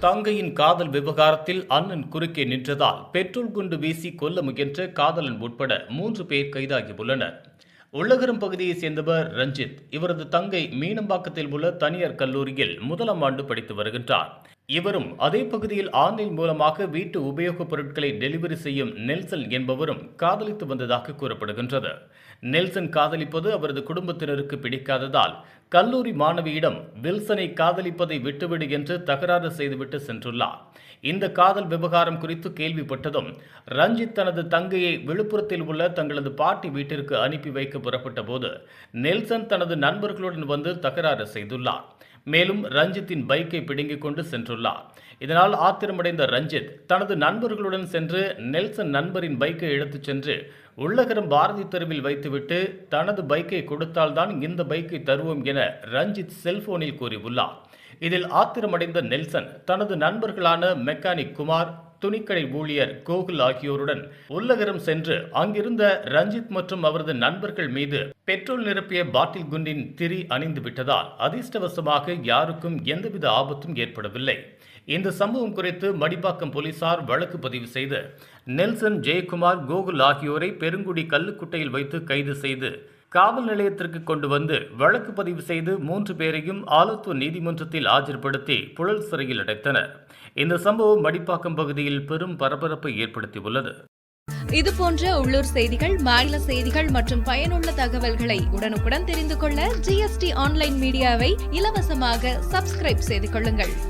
தங்கையின் காதல் விவகாரத்தில் அண்ணன் குறுக்கே நின்றதால் பெட்ரோல் குண்டு வீசி கொல்ல முயன்ற காதலன் உட்பட மூன்று பேர் கைதாகியுள்ளனர். உள்ளகரம் பகுதியைச் சேர்ந்தவர் ரஞ்சித். இவரது தங்கை மீனம்பாக்கத்தில் உள்ள தனியார் கல்லூரியில் முதலாம் ஆண்டு படித்து வருகின்றார். இவரும் அதே பகுதியில் ஆன்லைன் மூலமாக வீட்டு உபயோகப் பொருட்களை டெலிவரி செய்யும் நெல்சன் என்பவரும் காதலித்து வந்ததாக கூறப்படுகின்றது. நெல்சன் காதலிப்பது அவரது குடும்பத்தினருக்கு பிடிக்காததால் கல்லூரி மாணவியிடம் வில்சனை காதலிப்பதை விட்டுவிடு என்று தகராறு செய்துவிட்டு சென்றுள்ளார். இந்த காதல் விவகாரம் குறித்து கேள்விப்பட்டதும் ரஞ்சித் தனது தங்கையை விழுப்புரத்தில் உள்ள தங்களது பாட்டி வீட்டிற்கு அனுப்பி வைக்க புறப்பட்ட போது நெல்சன் தனது நண்பர்களுடன் வந்து தகராறு செய்துள்ளார். மேலும் ரஞ்சித்தின் பைக்கை பிடுங்கிக் கொண்டு சென்றுள்ளார். இதனால் ஆத்திரமடைந்த ரஞ்சித் தனது நண்பர்களுடன் சென்று நெல்சன் நண்பரின் பைக்கை எடுத்துச் சென்று உள்ளகரம் பாரதி தெருவில் வைத்துவிட்டு தனது பைக்கை கொடுத்தால்தான் இந்த பைக்கை தருவோம் என ரஞ்சித் செல்போனில் கூறியுள்ளார். இதில் ஆத்திரமடைந்த நெல்சன் தனது நண்பர்களான மெக்கானிக் குமார் துணிக்கடை ஊழியர் கோகுல் ஆகியோருடன் உள்ளகரம் சென்று அங்கிருந்த ரஞ்சித் மற்றும் அவரது நண்பர்கள் மீது பெட்ரோல் நிரப்பிய பாட்டில் குண்டின் திரி அணிந்து விட்டதால் அதிர்ஷ்டவசமாக யாருக்கும் எந்தவித ஆபத்தும் ஏற்படவில்லை. இந்த சம்பவம் குறித்து மடிப்பாக்கம் போலீசார் வழக்கு பதிவு செய்து நெல்சன் ஜெயக்குமார் கோகுல் ஆகியோரை பெருங்குடி கல்லுக்குட்டையில் வைத்து கைது செய்து காவல் நிலையத்திற்கு கொண்டு வந்து வழக்கு பதிவு செய்து மூன்று பேரையும் ஆலத்தூர் நீதிமன்றத்தில் ஆஜர்படுத்தி புழல் சிறையில் அடைத்தனர். இந்த சம்பவம் மடிப்பாக்கம் பகுதியில் பெரும் பரபரப்பை ஏற்படுத்தியுள்ளது. இது போன்ற உள்ளூர் செய்திகள் மாநில செய்திகள் மற்றும் பயனுள்ள தகவல்களை உடனுக்குடன் தெரிந்து கொள்ள ஜிஎஸ்டி ஆன்லைன் மீடியாவை இலவசமாக சப்ஸ்கிரைப் செய்து கொள்ளுங்கள்.